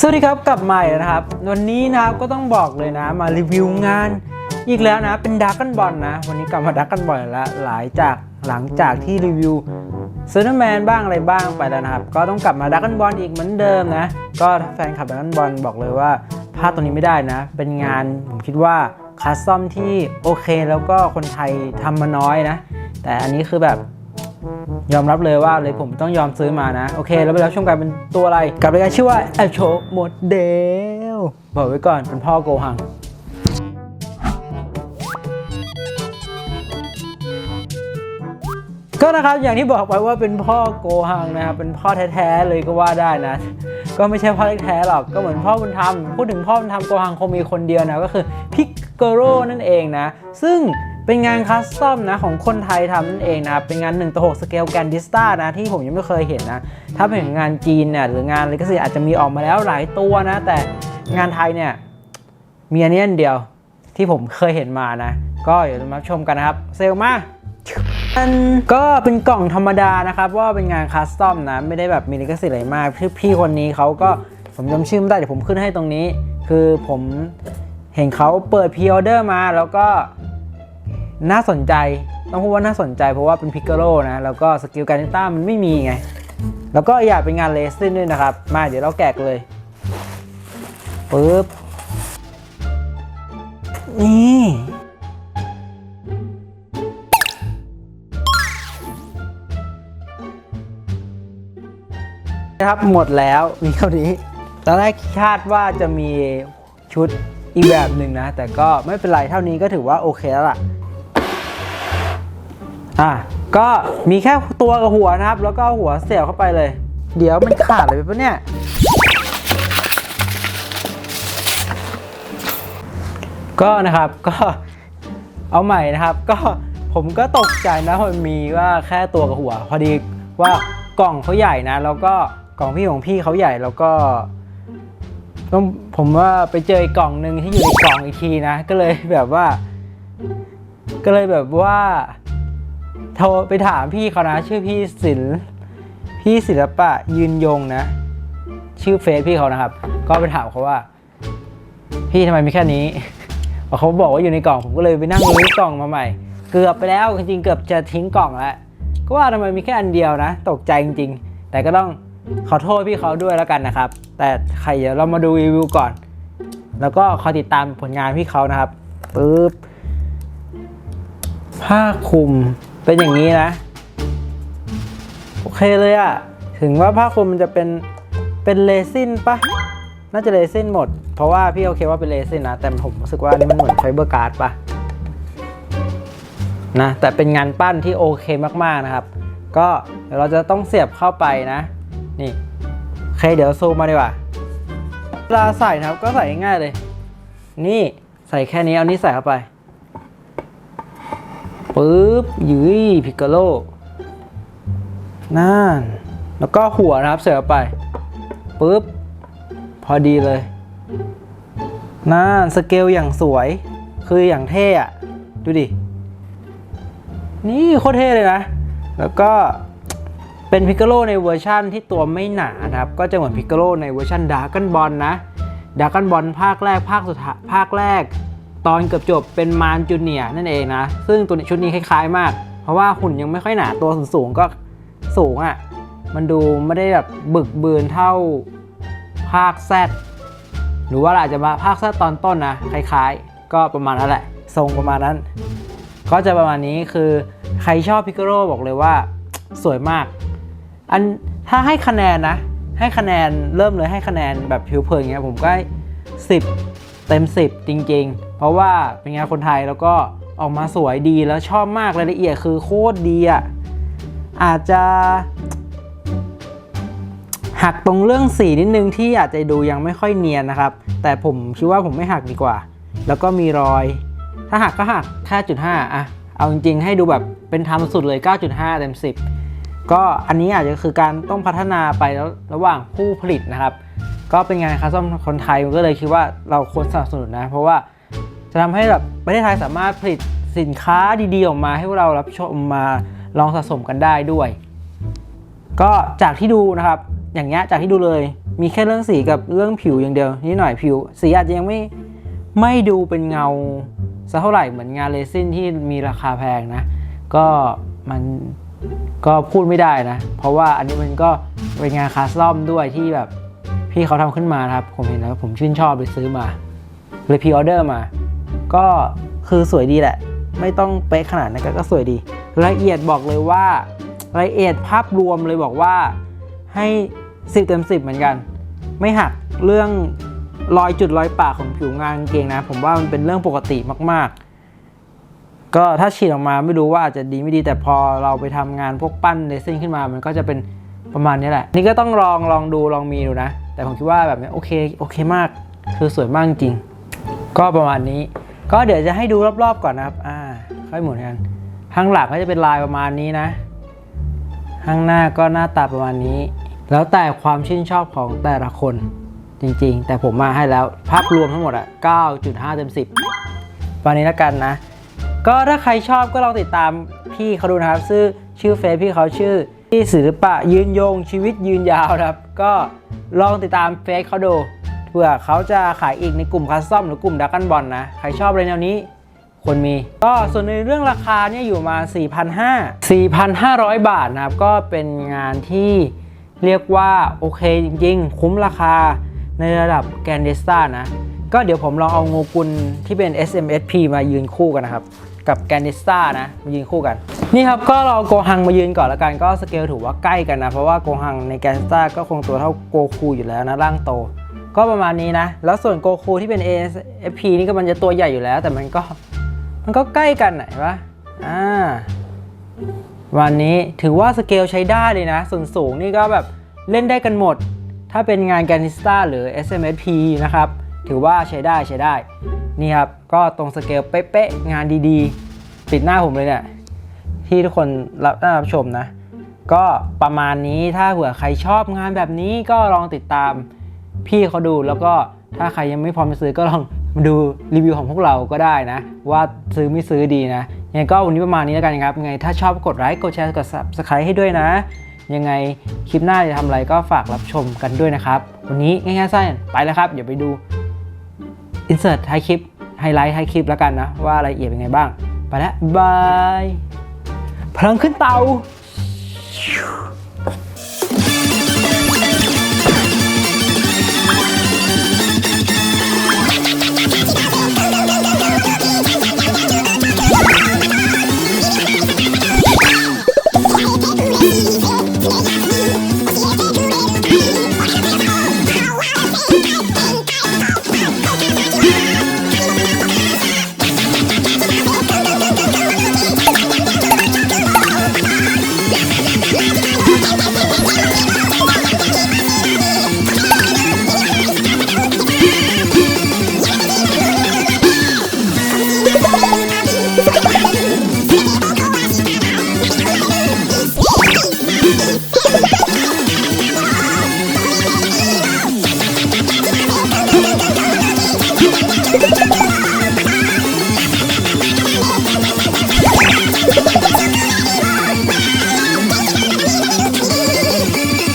สวัสดีครับกลับมาอีกนะครับ วันนี้นะครับก็ต้องบอกเลยนะ มารีวิวงานอีกแล้วนะ เป็นดักกันบอลนะ วันนี้กลับมาดักกันบอลแล้วหลายจากหลังจากที่รีวิวเซอร์แมนบ้างอะไรบ้างไปแล้วนะครับ ก็ต้องกลับมาดักกันบอลอีกเหมือนเดิมนะ ก็แฟนคลับดักกันบอลบอกเลยว่าพลาดตรงนี้ไม่ได้นะ เป็นงานผมคิดว่าคัสตอมที่โอเคแล้วก็คนไทยทำมาน้อยนะ แต่อันนี้คือแบบ ยอมรับเลยว่าเลยผมต้องยอมซื้อมานะ โอเค แล้วไปรับชมกันเป็นตัวอะไร กับรายการชื่อว่าแอโชโมเดลบอกไว้ก่อนเป็นพ่อโกหังก็นะครับอย่างที่บอกไปว่าเป็นพ่อโกหังนะครับเป็นพ่อแท้ๆเลยก็ว่าได้นะ ก็ไม่ใช่พ่อแท้ๆหรอกก็เหมือนพ่อบุญธรรมพูดถึงพ่อบุญธรรมโกหังคงมีคนเดียวนะก็คือพิกเกโรนั่นเองนะ ซึ่ง เป็นงานคัสตอมนะของคนไทยทำนั่นเองนะครับเป็นงาน1ต่อ6สเกลแกนดิสตานะที่ผมยังไม่เคยเห็นนะ ถ้าเป็นงานจีนเนี่ยหรืองานลิขสิทธิ์อาจจะมีออกมาแล้วหลายตัวนะ แต่งานไทยเนี่ยมีอันนี้อันเดียวที่ผมเคยเห็นมานะ ก็เดี๋ยวมาชมกันนะครับ เซลมาอันก็เป็นกล่องธรรมดานะครับ ว่าเป็นงานคัสตอมนะ ไม่ได้แบบมีลิขสิทธิ์อะไรมากพี่พี่คนนี้เขาก็ผมจำชื่อไม่ได้เดี๋ยวผมขึ้นให้ตรงนี้ คือผมเห็นเขาเปิดพ r ออเดอร์มาแล้วก็ น่าสนใจ ต้องพูดว่าน่าสนใจเพราะว่าเป็นพิกเกโลนะ แล้วก็สกิลการนิต้ามันไม่มีไง แล้วก็อยากเป็นงานเลสซินด้วยนะครับ มาเดี๋ยวเราแกะกันเลยปึ๊บนี่นะครับหมดแล้วมีเท่านี้ตอนแรกคาดว่าจะมีชุดอีกแบบหนึ่งนะ แต่ก็ไม่เป็นไรเท่านี้ก็ถือว่าโอเคแล้วล่ะ อะก็มีแค่ตัวกับหัวนะครับ แล้วก็หัวเสียบเข้าไปเลย เดี๋ยวมันขาดเลยปะเนี่ยก็นะครับก็เอาใหม่นะครับ ก็ผมก็ตกใจนะมันมีว่าแค่ตัวกับหัว พอดีว่ากล่องเขาใหญ่นะ แล้วก็กล่องพี่ของพี่เขาใหญ่แล้วก็ต้องผมว่าไปเจออีกกล่องหนึ่งที่อยู่ในกล่องอีกทีนะ ก็เลยแบบว่า ก็เลยแบบว่า โทรไปถามพี่เขานะ ชื่อพี่ศิลป์พี่ศิลปะยืนยงนะ ชื่อเฟซพี่เขานะครับ ก็ไปถามเขาว่า พี่ทำไมมีแค่นี้เขาบอกว่าอยู่ในกล่องผมก็เลยไปนั่งรื้อกล่องมาใหม่ เกือบไปแล้วจริงๆเกือบจะทิ้งกล่องแล้วก็ว่าทำไมมีแค่อันเดียวนะ ตกใจจริง ๆ แต่ก็ต้องขอโทษพี่เขาด้วยแล้วกันนะครับ แต่ใครเดี๋ยวเรามาดูรีวิวก่อน แล้วก็คอยติดตามผลงานพี่เขานะครับปึ๊บผ้าคลุม เป็นอย่างนี้นะ โอเคเลยอะถึงว่าผ้าคลุมมันจะเป็นเป็นเลซินปะน่าจะเลซินหมด เพราะว่าพี่โอเคว่าเป็นเลซินนะ แต่ผมรู้สึกว่านี่มันเหมือนไฟเบอร์การ์ดปะนะ แต่เป็นงานปั้นที่โอเคมากๆนะครับ ก็เดี๋ยวเราจะต้องเสียบเข้าไปนะ นี่โอเคเดี๋ยวซูมมาดีกว่า เวลาใส่นะครับก็ใส่ง่ายเลย นี่ใส่แค่นี้เอานี้ใส่เข้าไป ปึ๊บยืยพิกาโลนั่น แล้วก็หัวนะครับเสียไปปึ๊บ พอดีเลยนั่นสเกลอย่างสวย คืออย่างเท่อะดูดิ นี่โคตรเท่เลยนะ แล้วก็เป็นพิกาโลในเวอร์ชั่นที่ตัวไม่หนานะครับ ก็จะเหมือนพิกาโลในเวอร์ชันดาร์กันบอลนะดาร์กันบอลภาคแรกภาคสุดท้ายภาคแรก ตอนเกือบจบเป็นมารจูเนียนั่นเองนะ ซึ่งตัวนี้ชุดนี้คล้ายๆมาก เพราะว่าหุ่นยังไม่ค่อยหนาตัวสูงๆก็สูงอะ่ะ มันดูไม่ได้แบบบึกบืนเท่าภาคแซดหรือว่าอาจจะมาภาคแซดตอนต้นนะคล้ายๆ ก็ประมาณนั้นแหละ ทรงประมาณนั้น ก็จะประมาณนี้คือใครชอบพิกโรบอกเลยว่าสวยมาก อันถ้าให้คะแนนนะ ให้คะแนนเริ่มเลยให้คะแนนแบบผิวเผินเงี้ยผมก็ 10 เต็ม 10 จริง ๆ เพราะว่าเป็นงานคนไทยแล้วก็ออกมาสวยดีแล้วชอบมากรายละเอียดคือโคตรดีอะอาจจะหักตรงเรื่องสีนิดนึงที่อาจจะดูยังไม่ค่อยเนียนนะครับ แต่ผมคิดว่าผมไม่หักดีกว่า แล้วก็มีรอย ถ้าหักก็หักแค่จุดห้าอะเอาจริงๆ ให้ดูแบบเป็นธรรมสุดเลย 9.5 เต็ม 10 ก็อันนี้อาจจะคือการต้องพัฒนาไปแล้วระหว่างผู้ผลิตนะครับ ก็เป็นงานคัสตอมคนไทยผมก็เลยคิดว่าเราควรสนับสนุนนะ เพราะว่า จะทำให้แบบประเทศไทยสามารถผลิตสินค้าดีๆออกมาให้พวกเรารับชมมาลองสะสมกันได้ด้วย ก็จากที่ดูนะครับ อย่างเงี้ยจากที่ดูเลยมีแค่เรื่องสีกับเรื่องผิวอย่างเดียวนิดหน่อยผิว สีอาจจะยังไม่ไม่ดูเป็นเงาสักเท่าไหร่เหมือนงานเรซินที่มีราคาแพงนะ ก็มันก็พูดไม่ได้นะ เพราะว่าอันนี้มันก็เป็นงานคาสตอมด้วยที่แบบพี่เขาทำขึ้นมาครับ ผมเห็นแล้วผมชื่นชอบเลยซื้อมาเลยพีออเดอร์มา ก็คือสวยดีแหละ ไม่ต้องเป๊ะขนาดนั้นก็สวยดี ละเอียดบอกเลยว่า ละเอียดภาพรวมเลยบอกว่าให้ 10 เต็ม 10 เหมือนกัน ไม่หักเรื่องรอยจุดรอยปากของผิวงานเกงนะ ผมว่ามันเป็นเรื่องปกติมาก ๆ ก็ถ้าฉีดออกมาไม่รู้ว่าอาจจะดีไม่ดีแต่พอเราไปทำงานพวกปั้นเรซินขึ้นมามันก็จะเป็นประมาณนี้แหละ นี่ก็ต้องลองลองดูลองมีดูนะ แต่ผมคิดว่าแบบนี้โอเคโอเคมาก คือสวยมากจริง ก็ประมาณนี้ ก็เดี๋ยวจะให้ดูรอบๆก่อนนะครับ อ่า ค่อยหมุนกัน ข้างหลังก็จะเป็นลายประมาณนี้นะ ข้างหน้าก็หน้าตาประมาณนี้ แล้วแต่ความชื่นชอบของแต่ละคนจริงๆ แต่ผมมาให้แล้วภาพรวมทั้งหมดอะ9.5 เต็ม 10วันนี้แล้วกันนะ ก็ถ้าใครชอบก็ลองติดตามพี่เขาดูนะครับ ชื่อชื่อเฟซพี่เขาชื่อพี่ศิลปะยืนยงชีวิตยืนยาวนะครับ ก็ลองติดตามเฟซเขาดู เผื่อเขาจะขายอีกในกลุ่มคัสตอมหรือกลุ่มดักกันบอลนะ ใครชอบอะไรแนวนี้คนมี ก็ส่วนในเรื่องราคาเนี่ยอยู่มา4,500 4,500 บาทนะครับ ก็เป็นงานที่เรียกว่าโอเคจริงๆ คุ้มราคาในระดับแกนเดสตานะ ก็เดี๋ยวผมลองเอางูกุลที่เป็น SMSP มายืนคู่กันนะครับ กับแกน i สตานะมายืนคู่กัน นี่ครับก็เราโกหังมายืนก่อนล้วกันก็สเกลถือว่าใกล้กันนะ เพราะว่าโกหังในแกน i สตาก็คงตัวเท่าโกคูอยู่แล้วนะร่างโต ก็ประมาณนี้นะ แล้วส่วนโกคูที่เป็น ASFP นี่ก็มันจะตัวใหญ่อยู่แล้ว แต่มันก็ มันก็ใกล้กันนะเห็นปะอ่าวันนี้ถือว่าสเกลใช้ได้เลยนะ ส่วนสูงนี่ก็แบบเล่นได้กันหมด ถ้าเป็นงานแกนิสตาหรือ SMSP นะครับ ถือว่าใช้ได้ใช้ได้ นี่ครับ ก็ตรงสเกลเป๊ะๆ งานดีๆ ปิดหน้าผมเลยเนี่ยที่ทุกคนรับรับชมนะ ก็ประมาณนี้ถ้าเผื่อใครชอบงานแบบนี้ก็ลองติดตาม พี่เขาดูแล้วก็ถ้าใครยังไม่พร้อมจะซื้อก็ลองมาดูรีวิวของพวกเราก็ได้นะ ว่าซื้อไม่ซื้อดีนะยังไงก็วันนี้ประมาณนี้แล้วกันครับยังไงถ้าชอบกดไลค์กดแชร์กด subscribe ให้ด้วยนะ ยังไงคลิปหน้าจะทำอะไรก็ฝากรับชมกันด้วยนะครับ วันนี้ง่ายๆสั้นไปแล้วครับ เดี๋ยวไปดูอินเสิร์ตท้ายคลิปไฮไลท์ท้ายคลิปแล้วกันนะ ว่ารายละเอียดเป็นไงบ้าง ไปแล้วบายพลังขึ้นเตา